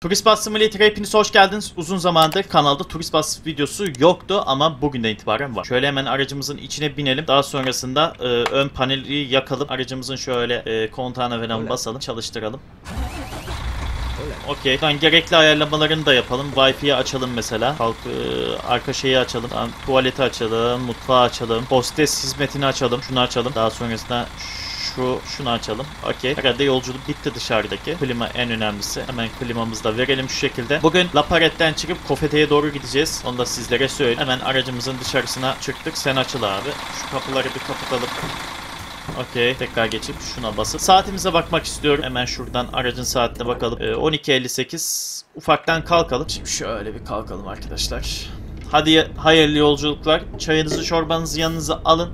Turist Bus Simulator'a hepiniz hoş geldiniz. Uzun zamandır kanalda Turist Bus videosu yoktu ama bugünden itibaren var. Şöyle hemen aracımızın içine binelim. Daha sonrasında e, ön paneli yakalım. Aracımızın şöyle e, kontağına falan basalım, çalıştıralım. Okey. Buradan gerekli ayarlamalarını da yapalım. Wi-Fi'yi açalım mesela. Kalk, e, arka şeyi açalım. Tuvaleti açalım. Mutfağı açalım. Hostes hizmetini açalım. Şunu açalım. Daha sonrasında şu şunu açalım. Okey. Herhalde yolculuk bitti dışarıdaki. Klima en önemlisi. Hemen klimamızı da verelim şu şekilde. Bugün La Parette'den çıkıp Kofete'ye doğru gideceğiz. Onu da sizlere söyleyeyim. Hemen aracımızın dışarısına çıktık. Sen açıl abi. Şu kapıları bir kapatalım. Okey. Tekrar geçip şuna basıp. Saatimize bakmak istiyorum. Hemen şuradan aracın saatine bakalım. Ee, 12.58. Ufaktan kalkalım. Şimdi şöyle bir kalkalım arkadaşlar. Hadi hayırlı yolculuklar. Çayınızı çorbanızı yanınıza alın.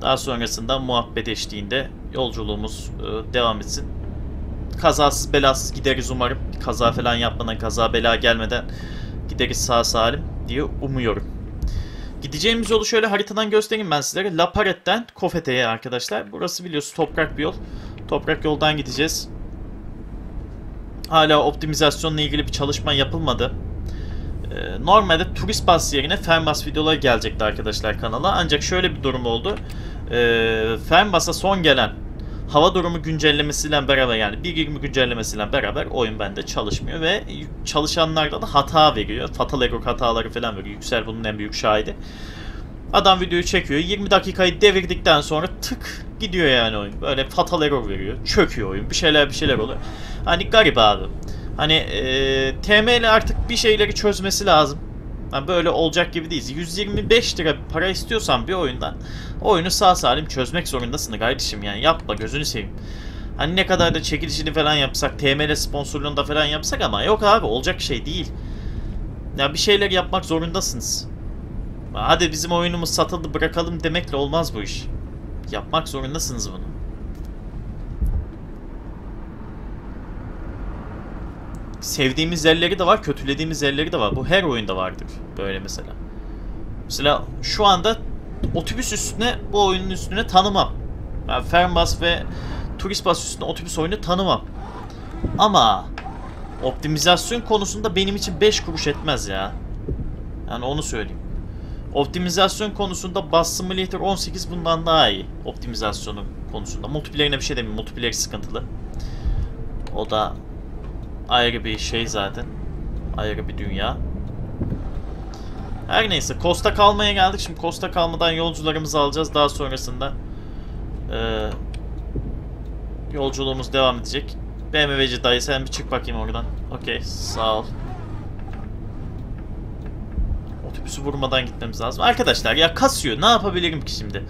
Daha sonrasında muhabbet eşliğinde yolculuğumuz e, devam etsin. Kazasız belasız gideriz umarım. Kaza falan yapmadan, kaza bela gelmeden gideriz sağ salim diye umuyorum. Gideceğimiz yolu şöyle haritadan göstereyim ben sizlere. La Paret'ten Kofete'ye arkadaşlar. Burası biliyorsunuz toprak bir yol. Toprak yoldan gideceğiz. Hala optimizasyonla ilgili bir çalışma yapılmadı. Ee, Normalde turist bas yerine Fernbus videoları gelecekti arkadaşlar kanala. Ancak şöyle bir durum oldu. Ee, Fernbus'a son gelen hava durumu güncellemesiyle beraber yani 1.20 güncellemesiyle beraber oyun bende çalışmıyor ve çalışanlarda da hata veriyor. Fatal error hataları falan veriyor. Yüksel bunun en büyük şahidi. Adam videoyu çekiyor. 20 dakikayı devirdikten sonra tık gidiyor yani oyun. Böyle fatal error veriyor. Çöküyor oyun. Bir şeyler bir şeyler oluyor. Hani garip abi. Hani e, TML artık bir şeyleri çözmesi lazım. Yani böyle olacak gibi değiliz. 125 lira para istiyorsan bir oyundan oyunu sağ salim çözmek zorundasın kardeşim yani yapma gözünü seveyim. Hani ne kadar da çekilişini falan yapsak, TML sponsorluğunda falan yapsak ama yok abi olacak şey değil. Ya bir şeyler yapmak zorundasınız. Hadi bizim oyunumuz satıldı bırakalım demekle olmaz bu iş. Yapmak zorundasınız bunu. Sevdiğimiz yerleri de var, kötülediğimiz yerleri de var. Bu her oyunda vardır böyle mesela. Mesela şu anda otobüs üstüne bu oyunun üstüne tanımam. Yani Fernbus ve Turistbus üstüne otobüs oyunu tanımam. Ama optimizasyon konusunda benim için 5 kuruş etmez ya. Yani onu söyleyeyim. Optimizasyon konusunda Bus Simulator 18 bundan daha iyi. Optimizasyonu konusunda. Multiplayer'ine bir şey demeyeyim. Multiplayer sıkıntılı. O da ayrı bir şey zaten. Ayrı bir dünya. Her neyse Costa kalmaya geldik. Şimdi Costa kalmadan yolcularımızı alacağız. Daha sonrasında e, yolculuğumuz devam edecek. BMW'ci dayı sen bir çık bakayım oradan. Okey sağ ol. Otobüsü vurmadan gitmemiz lazım. Arkadaşlar ya kasıyor. Ne yapabilirim ki şimdi?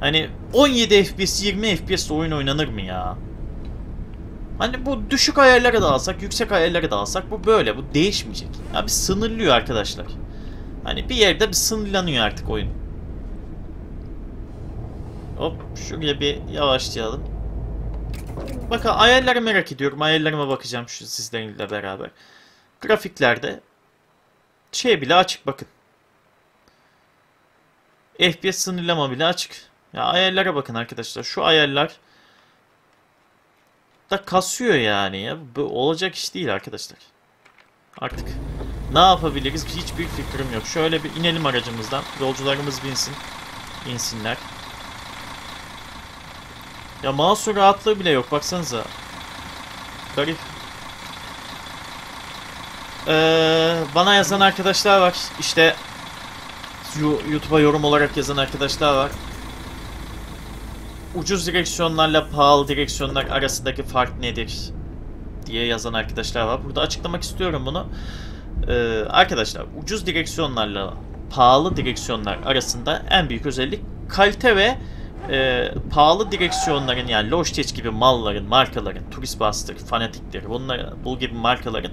Hani 17 FPS 20 FPS oyun oynanır mı ya? Hani bu düşük ayarları da alsak, yüksek ayarları da alsak bu böyle. Bu değişmeyecek. Ya bir sınırlıyor arkadaşlar. Hani bir yerde bir sınırlanıyor artık oyun. Hop şuraya bir yavaşlayalım. Bakın ayarları merak ediyorum. Ayarlarıma bakacağım şu sizlerle beraber. Grafiklerde şey bile açık bakın. FPS sınırlama bile açık. Ya ayarlara bakın arkadaşlar. Şu ayarlar da kasıyor yani ya. Bu olacak iş değil arkadaşlar. Artık ne yapabiliriz hiçbir fikrim yok. Şöyle bir inelim aracımızdan. Yolcularımız binsin. İnsinler. Ya mouse'un rahatlığı bile yok baksanıza. Garip. Ee, bana yazan arkadaşlar var. İşte YouTube'a yorum olarak yazan arkadaşlar var ucuz direksiyonlarla pahalı direksiyonlar arasındaki fark nedir diye yazan arkadaşlar var. Burada açıklamak istiyorum bunu. Ee, arkadaşlar ucuz direksiyonlarla pahalı direksiyonlar arasında en büyük özellik kalite ve e, pahalı direksiyonların yani Logitech gibi malların, markaların, Turistbuster, Fanatic'tir, bunlar, bu gibi markaların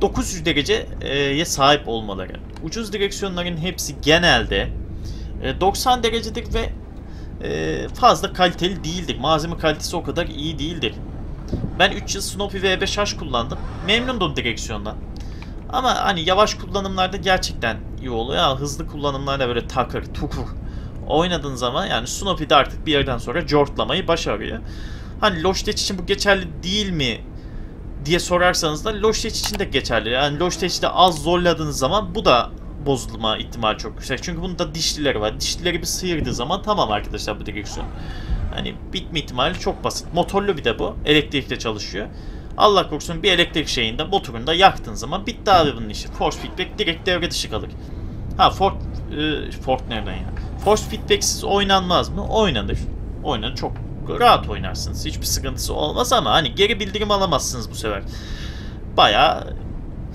900 dereceye sahip olmaları. Ucuz direksiyonların hepsi genelde 90 derecedir ve e, fazla kaliteli değildir. Malzeme kalitesi o kadar iyi değildir. Ben 3 yıl Snoopy V5H kullandım. Memnundum direksiyondan. Ama hani yavaş kullanımlarda gerçekten iyi oluyor. Ya, hızlı kullanımlarda böyle takır, tukur oynadığın zaman yani Snoopy de artık bir yerden sonra jortlamayı başarıyor. Hani Logitech için bu geçerli değil mi diye sorarsanız da Logitech için de geçerli. Yani Logitech'te az zorladığınız zaman bu da bozulma ihtimali çok yüksek. Çünkü bunda dişlileri var. Dişlileri bir sıyırdığı zaman tamam arkadaşlar bu direksiyon. Hani bitme ihtimali çok basit. Motorlu bir de bu. Elektrikle çalışıyor. Allah korusun bir elektrik şeyinde motorunda yaktığın zaman bitti abi bunun işi. Force feedback direkt devre dışı kalır. Ha Ford, e, Ford nereden ya? Force feedback'siz oynanmaz mı? Oynanır. Oynanır. Çok rahat oynarsınız. Hiçbir sıkıntısı olmaz ama hani geri bildirim alamazsınız bu sefer. Bayağı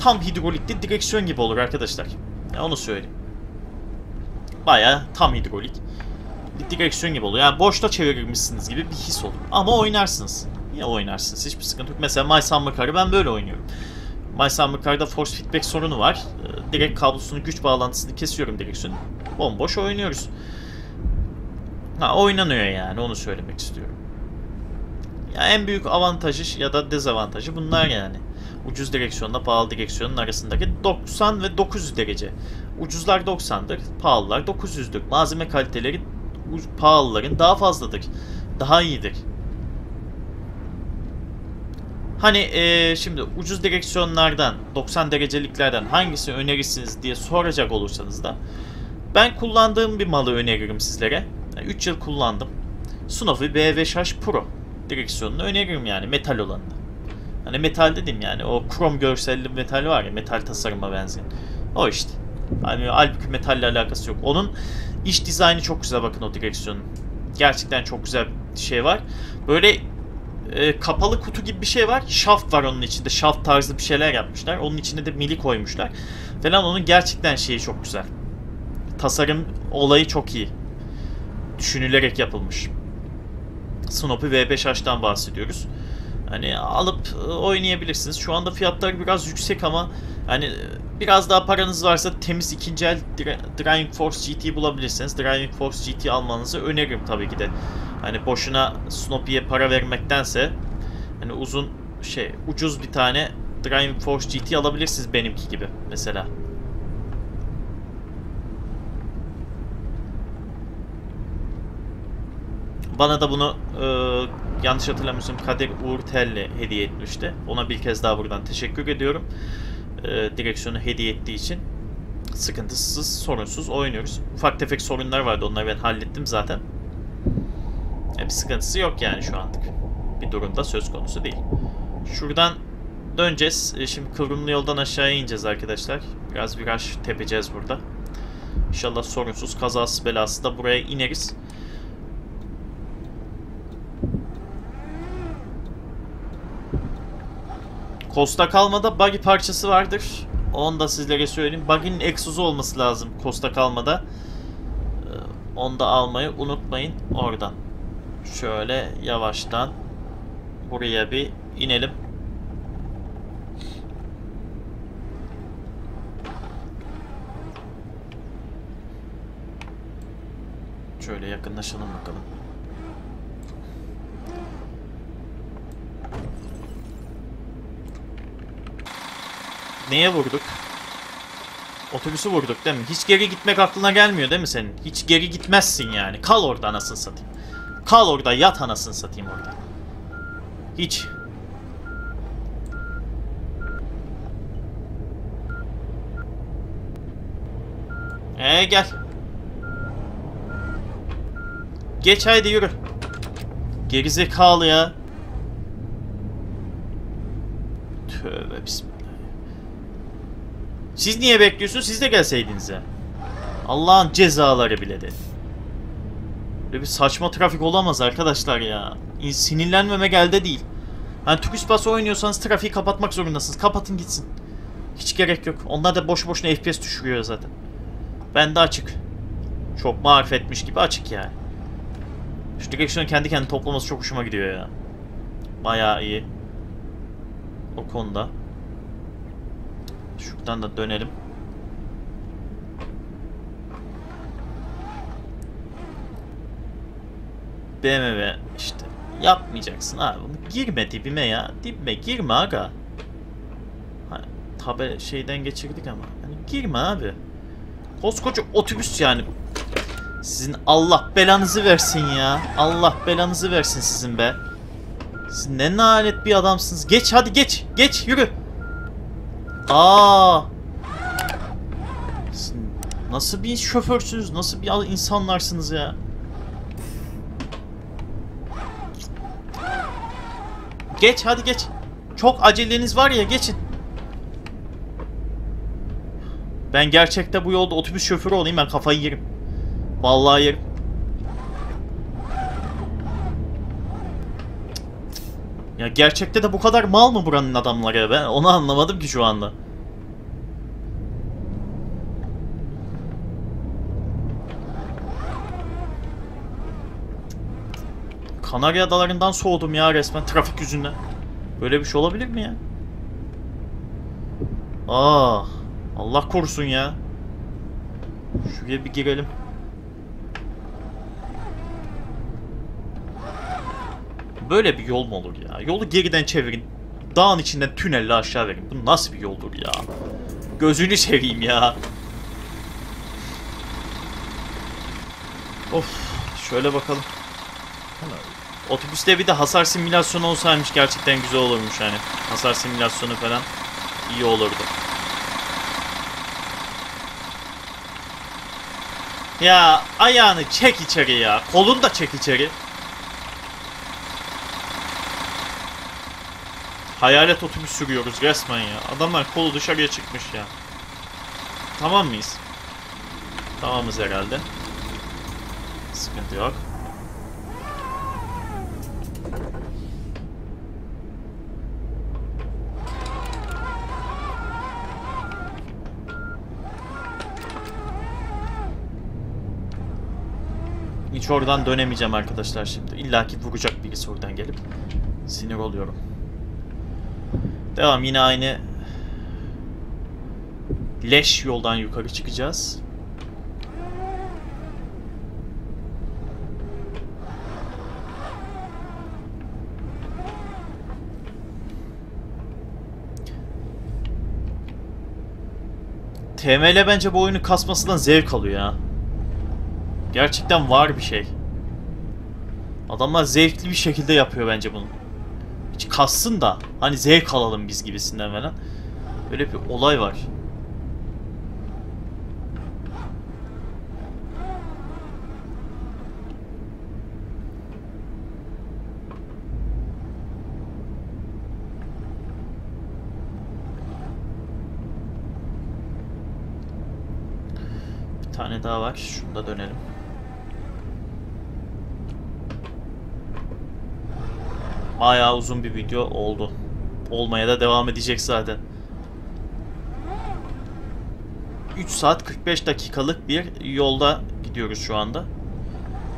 tam hidrolikli direksiyon gibi olur arkadaşlar. Ya onu söyleyeyim. Bayağı tam hidrolik direksiyon gibi oluyor. Yani boşta çevirirmişsiniz gibi bir his olur. Ama oynarsınız. Yine oynarsınız. Hiçbir sıkıntı yok. Mesela My Summer ben böyle oynuyorum. My Summer force feedback sorunu var. Ee, Direkt kablosunu, güç bağlantısını kesiyorum direksiyonu. Bomboş oynuyoruz. Ha oynanıyor yani onu söylemek istiyorum. Ya en büyük avantajı ya da dezavantajı bunlar yani. Ucuz direksiyonla pahalı direksiyonun arasındaki 90 ve 900 derece. Ucuzlar 90'dır, pahalılar 900'dür. Malzeme kaliteleri pahalıların daha fazladır. Daha iyidir. Hani eee, şimdi ucuz direksiyonlardan, 90 dereceliklerden hangisi önerirsiniz diye soracak olursanız da ben kullandığım bir malı öneririm sizlere. 3 yıl kullandım. Sunofi B5H Pro direksiyonunu öneririm yani metal olanını. Hani metal dedim yani o krom görselli metal var ya metal tasarıma benzeyen. O işte. Hani halbuki metalle alakası yok. Onun iç dizaynı çok güzel bakın o direksiyonun. Gerçekten çok güzel bir şey var. Böyle e, kapalı kutu gibi bir şey var. Şaft var onun içinde. Şaft tarzı bir şeyler yapmışlar. Onun içine de mili koymuşlar. Falan onun gerçekten şeyi çok güzel. Tasarım olayı çok iyi. Düşünülerek yapılmış. Snoopy V5H'tan bahsediyoruz. Hani alıp e, oynayabilirsiniz. Şu anda fiyatlar biraz yüksek ama hani biraz daha paranız varsa temiz ikinci el Dri- Driving Force GT bulabilirsiniz. Driving Force GT almanızı öneririm tabii ki de. Hani boşuna Snoopy'ye para vermektense hani uzun şey ucuz bir tane Driving Force GT alabilirsiniz benimki gibi mesela. Bana da bunu e, yanlış hatırlamıyorsam Kadir Uğur hediye etmişti. Ona bir kez daha buradan teşekkür ediyorum. E, direksiyonu hediye ettiği için. Sıkıntısız, sorunsuz oynuyoruz. Ufak tefek sorunlar vardı. Onları ben hallettim zaten. E, bir sıkıntısı yok yani şu anlık. Bir durumda söz konusu değil. Şuradan döneceğiz. E, şimdi kıvrımlı yoldan aşağıya ineceğiz arkadaşlar. Biraz viraj tepeceğiz burada. İnşallah sorunsuz, kazası belası da buraya ineriz. Costa Kalma'da buggy parçası vardır. Onu da sizlere söyleyeyim. Buggy'nin egzozu olması lazım Costa Kalma'da. Ee, Onu da almayı unutmayın oradan. Şöyle yavaştan buraya bir inelim. Şöyle yakınlaşalım bakalım. Neye vurduk? Otobüsü vurduk değil mi? Hiç geri gitmek aklına gelmiyor değil mi senin? Hiç geri gitmezsin yani. Kal orada anasını satayım. Kal orada yat anasını satayım orada. Hiç. Ee gel. Geç haydi yürü. Gerizekalı ya. Tövbe bismillah. Siz niye bekliyorsunuz? Siz de gelseydiniz ya. Allah'ın cezaları bile de. Böyle bir saçma trafik olamaz arkadaşlar ya. İn- Sinirlenmeme gelde değil. Hani turist bas oynuyorsanız trafiği kapatmak zorundasınız. Kapatın gitsin. Hiç gerek yok. Onlar da boş boşuna FPS düşürüyor zaten. Ben de açık. Çok marifetmiş gibi açık yani. Şu direksiyonu kendi kendine toplaması çok hoşuma gidiyor ya. Bayağı iyi. O konuda. Şuradan da dönelim. BMW işte. Yapmayacaksın abi. Girme dibime ya. Dibime girme aga. Hani tabi şeyden geçirdik ama. Hani girme abi. Koskoca otobüs yani. Sizin Allah belanızı versin ya. Allah belanızı versin sizin be. Siz ne nalet bir adamsınız. Geç hadi geç. Geç yürü. Aa. Nasıl bir şoförsünüz? Nasıl bir insanlarsınız ya? Geç hadi geç. Çok aceleniz var ya geçin. Ben gerçekte bu yolda otobüs şoförü olayım ben kafayı yerim. Vallahi yerim. Ya gerçekte de bu kadar mal mı buranın adamları? Ben onu anlamadım ki şu anda. Kanarya Adalarından soğudum ya resmen trafik yüzünden. Böyle bir şey olabilir mi ya? Aa, Allah korusun ya. Şuraya bir girelim. Böyle bir yol mu olur ya? Yolu geriden çevirin. Dağın içinden tünelle aşağı verin. Bu nasıl bir yoldur ya? Gözünü seveyim ya. Of, şöyle bakalım. Otobüste bir de hasar simülasyonu olsaymış gerçekten güzel olurmuş yani. Hasar simülasyonu falan iyi olurdu. Ya ayağını çek içeri ya. Kolunu da çek içeri. Hayalet otobüs sürüyoruz resmen ya. Adamlar kolu dışarıya çıkmış ya. Tamam mıyız? Tamamız herhalde. Sıkıntı yok. Hiç oradan dönemeyeceğim arkadaşlar şimdi. İlla ki vuracak birisi oradan gelip. Sinir oluyorum. Devam yine aynı leş yoldan yukarı çıkacağız. TML bence bu oyunu kasmasından zevk alıyor ya. Gerçekten var bir şey. Adamlar zevkli bir şekilde yapıyor bence bunu. Hiç kassın da hani zevk alalım biz gibisinden falan. Böyle bir olay var. Bir tane daha var. Şunda dönelim. Bayağı uzun bir video oldu. Olmaya da devam edecek zaten. 3 saat 45 dakikalık bir yolda gidiyoruz şu anda.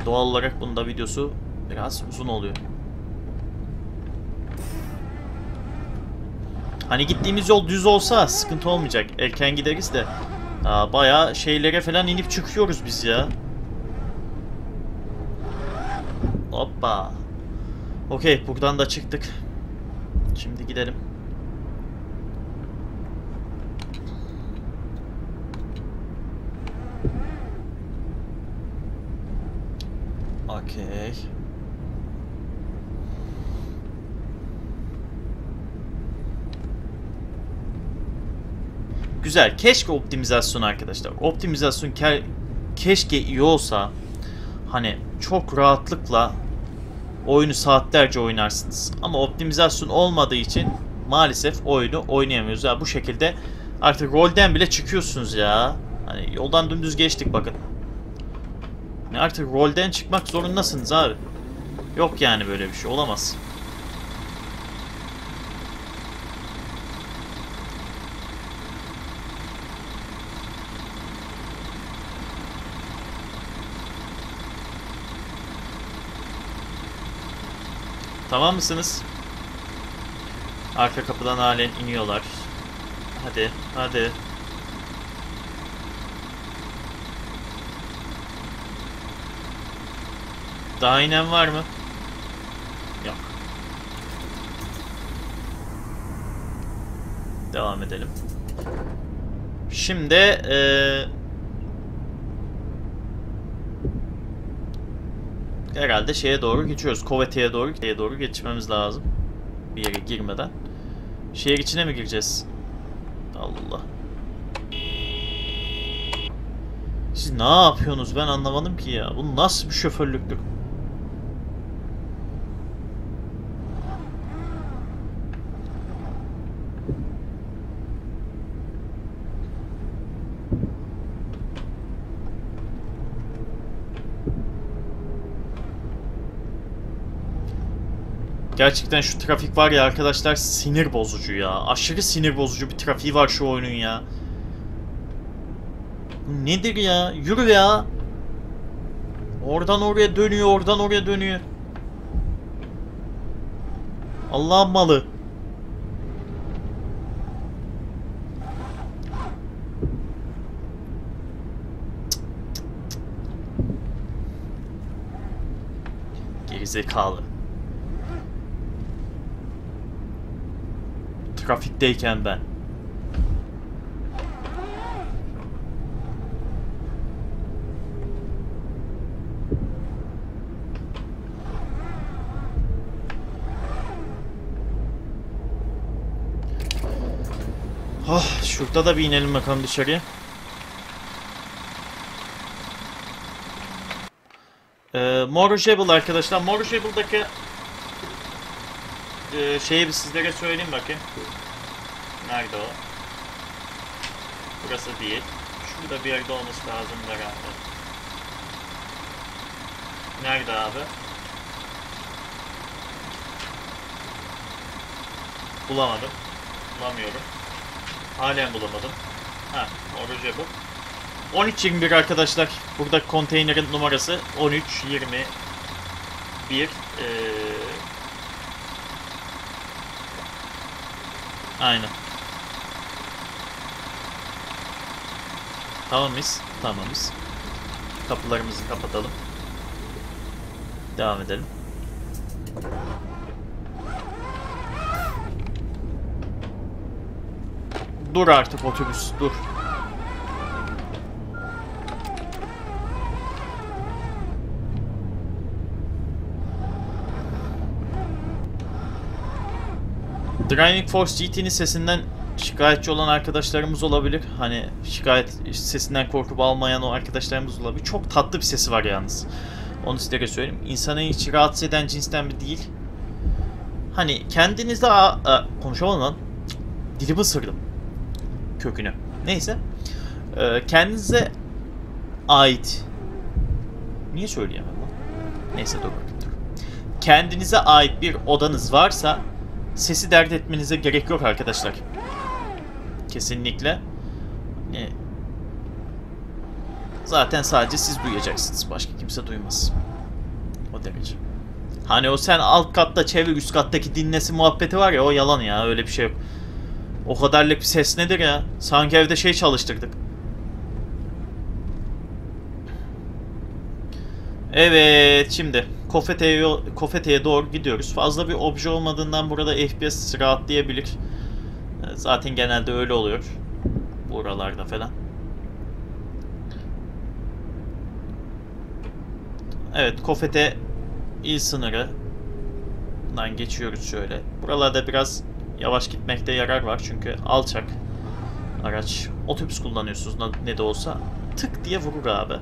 Doğal olarak bunun videosu biraz uzun oluyor. Hani gittiğimiz yol düz olsa sıkıntı olmayacak. Erken gideriz de. Aa, bayağı şeylere falan inip çıkıyoruz biz ya. Hoppa. Okey buradan da çıktık. Şimdi gidelim. Okey. Güzel. Keşke optimizasyon arkadaşlar. Optimizasyon ke keşke iyi olsa hani çok rahatlıkla oyunu saatlerce oynarsınız. Ama optimizasyon olmadığı için maalesef oyunu oynayamıyoruz. Ya bu şekilde artık rolden bile çıkıyorsunuz ya. Hani yoldan dümdüz geçtik bakın. Yani artık rolden çıkmak zorundasınız abi. Yok yani böyle bir şey olamaz. Tamam mısınız? Arka kapıdan halen iniyorlar. Hadi, hadi. Daha inen var mı? Yok. Devam edelim. Şimdi eee herhalde şeye doğru geçiyoruz. Kovete'ye doğru, şeye doğru geçmemiz lazım. Bir yere girmeden. Şehir içine mi gireceğiz? Allah. Siz ne yapıyorsunuz ben anlamadım ki ya. Bu nasıl bir şoförlüktür? Gerçekten şu trafik var ya arkadaşlar sinir bozucu ya. Aşırı sinir bozucu bir trafiği var şu oyunun ya. Nedir ya? Yürü ya. Oradan oraya dönüyor, oradan oraya dönüyor. Allah'ın malı. Gerizekalı. Trafikteyken ben. Oh, şurada da bir inelim bakalım dışarıya. Ee, Morojable arkadaşlar. Morojable'daki e, şeyi bir sizlere söyleyeyim bakayım. Nerede o? Burası değil. Şurada bir yerde olması lazım herhalde. Nerede abi? Bulamadım. Bulamıyorum. Halen bulamadım. Ha, orucu bu. 1321 arkadaşlar. Burada konteynerin numarası 1321. Ee... Aynen. Tamamız. Tamamız. Kapılarımızı kapatalım. Devam edelim. Dur artık otobüs, dur. Driving Force GT'nin sesinden şikayetçi olan arkadaşlarımız olabilir. Hani şikayet sesinden korkup almayan o arkadaşlarımız olabilir. Çok tatlı bir sesi var yalnız. Onu sizlere söyleyeyim. İnsanı hiç rahatsız eden cinsten bir değil. Hani kendinizde konuşamadım lan. Dilimi ısırdım. Kökünü. Neyse. Ee, kendinize ait Niye söyleyemem lan? Neyse dur bakayım dur. Kendinize ait bir odanız varsa sesi dert etmenize gerek yok arkadaşlar. Kesinlikle. Ee, zaten sadece siz duyacaksınız. Başka kimse duymaz. O derece. Hani o sen alt katta çevir üst kattaki dinlesi muhabbeti var ya o yalan ya öyle bir şey yok. O kadarlık bir ses nedir ya? Sanki evde şey çalıştırdık. Evet şimdi Kofete'ye Kofete'ye doğru gidiyoruz. Fazla bir obje olmadığından burada FPS rahatlayabilir. Zaten genelde öyle oluyor. Buralarda falan. Evet Kofete il sınırından geçiyoruz şöyle. Buralarda biraz yavaş gitmekte yarar var çünkü alçak araç. Otobüs kullanıyorsunuz ne de olsa tık diye vurur abi.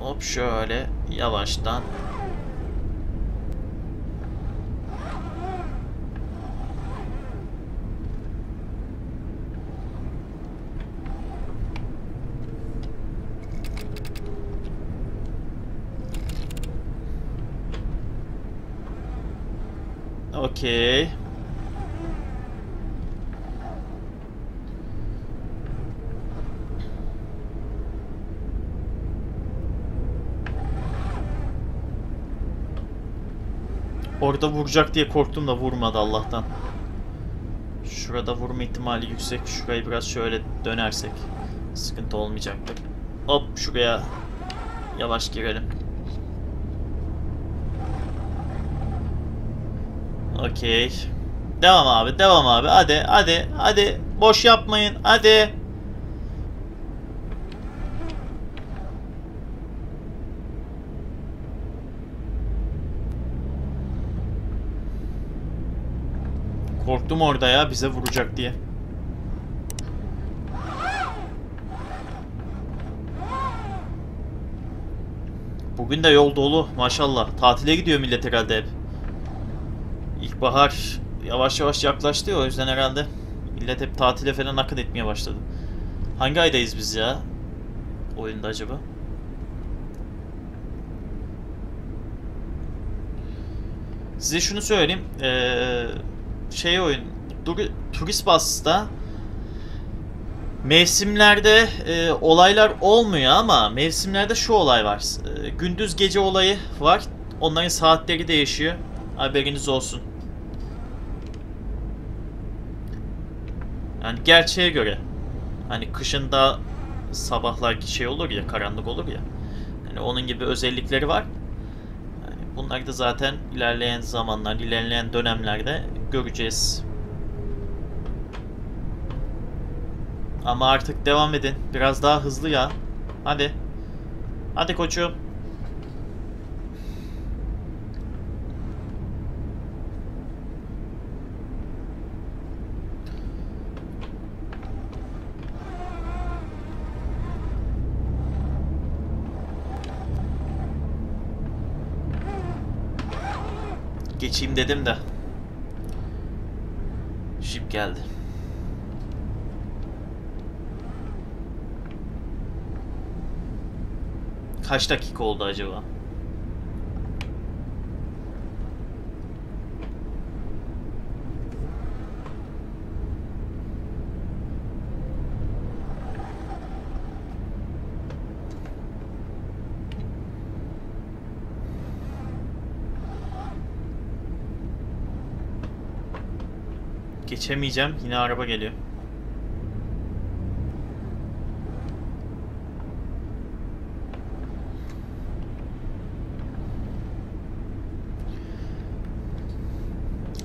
Hop şöyle yavaştan Okey. Orada vuracak diye korktum da vurmadı Allah'tan. Şurada vurma ihtimali yüksek. Şurayı biraz şöyle dönersek sıkıntı olmayacaktır. Hop şuraya yavaş girelim. Okey. Devam abi, devam abi. Hadi, hadi, hadi. Boş yapmayın. Hadi. Korktum orada ya bize vuracak diye. Bugün de yol dolu maşallah. Tatile gidiyor millet herhalde hep. İlkbahar yavaş yavaş yaklaştı ya, o yüzden herhalde millet hep tatile falan akın etmeye başladı. Hangi aydayız biz ya? Oyunda acaba? Size şunu söyleyeyim. Ee, şey oyun. Turist Bus'ta mevsimlerde e, olaylar olmuyor ama mevsimlerde şu olay var. E, gündüz gece olayı var. Onların saatleri değişiyor. Haberiniz olsun. Yani gerçeğe göre. Hani kışında sabahlar şey olur ya, karanlık olur ya. Yani onun gibi özellikleri var. Bunları da zaten ilerleyen zamanlar, ilerleyen dönemlerde göreceğiz. Ama artık devam edin. Biraz daha hızlı ya. Hadi. Hadi koçum. Geçeyim dedim de. Jip geldi. Kaç dakika oldu acaba? Geçemeyeceğim. Yine araba geliyor.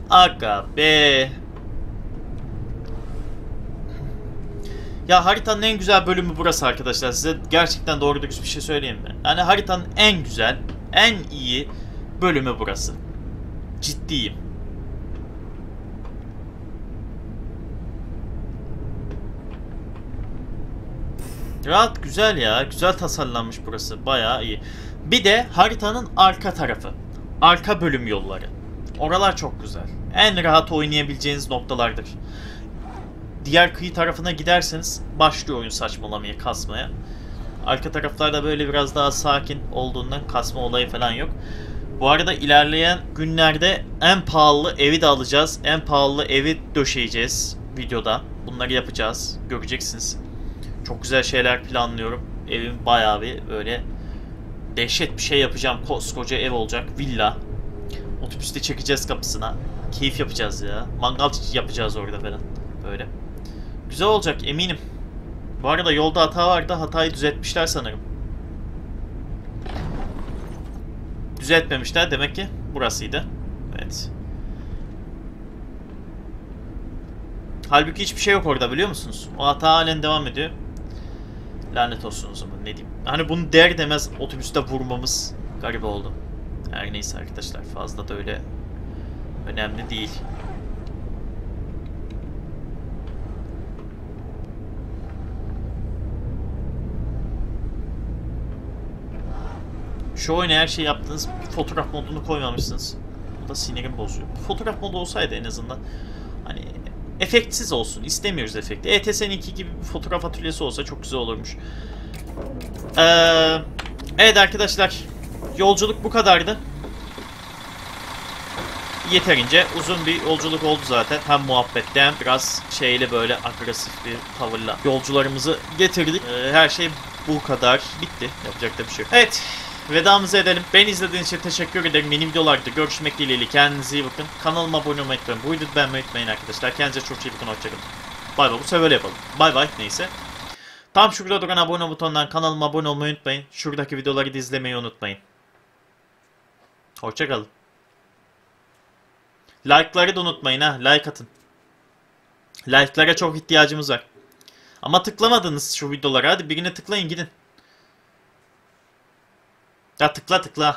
Aga be. Ya haritanın en güzel bölümü burası arkadaşlar. Size gerçekten doğru dürüst bir şey söyleyeyim mi? Yani haritanın en güzel, en iyi bölümü burası. Ciddiyim. Rahat güzel ya. Güzel tasarlanmış burası. Bayağı iyi. Bir de haritanın arka tarafı. Arka bölüm yolları. Oralar çok güzel. En rahat oynayabileceğiniz noktalardır. Diğer kıyı tarafına giderseniz başlıyor oyun saçmalamaya, kasmaya. Arka taraflarda böyle biraz daha sakin olduğundan kasma olayı falan yok. Bu arada ilerleyen günlerde en pahalı evi de alacağız. En pahalı evi döşeyeceğiz videoda. Bunları yapacağız. Göreceksiniz. Çok güzel şeyler planlıyorum. Evim bayağı bir böyle dehşet bir şey yapacağım. Koskoca ev olacak. Villa. Otobüste çekeceğiz kapısına. Keyif yapacağız ya. Mangal yapacağız orada falan. Böyle. Güzel olacak eminim. Bu arada yolda hata vardı. Hatayı düzeltmişler sanırım. Düzeltmemişler. Demek ki burasıydı. Evet. Halbuki hiçbir şey yok orada biliyor musunuz? O hata halen devam ediyor. Lanet olsun o zaman ne diyeyim. Hani bunu der demez otobüste vurmamız garip oldu. Her neyse arkadaşlar fazla da öyle önemli değil. Şu oyuna her şey yaptınız, bir fotoğraf modunu koymamışsınız. Bu da sinirim bozuyor. Fotoğraf modu olsaydı en azından hani efektsiz olsun. İstemiyoruz efekti. ETS'ninki gibi bir fotoğraf atölyesi olsa çok güzel olurmuş. Ee, evet arkadaşlar. Yolculuk bu kadardı. Yeterince uzun bir yolculuk oldu zaten. Hem muhabbette hem biraz şeyli böyle agresif bir tavırla yolcularımızı getirdik. Ee, her şey bu kadar. Bitti. Yapacak da bir şey yok. Evet. Vedamızı edelim. Beni izlediğiniz için teşekkür ederim. Yeni videolarda görüşmek dileğiyle. Kendinize iyi bakın. Kanalıma abone olmayı unutmayın. Bu videoyu beğenmeyi unutmayın arkadaşlar. Kendinize çok iyi bakın. Hoşçakalın. Bay bay. Bu sefer öyle yapalım. Bay bay. Neyse. Tam şurada duran abone butonundan kanalıma abone olmayı unutmayın. Şuradaki videoları da izlemeyi unutmayın. Hoşçakalın. Like'ları da unutmayın ha. Like atın. Like'lara çok ihtiyacımız var. Ama tıklamadınız şu videolara. Hadi birine tıklayın gidin. Ya tıkla tıkla.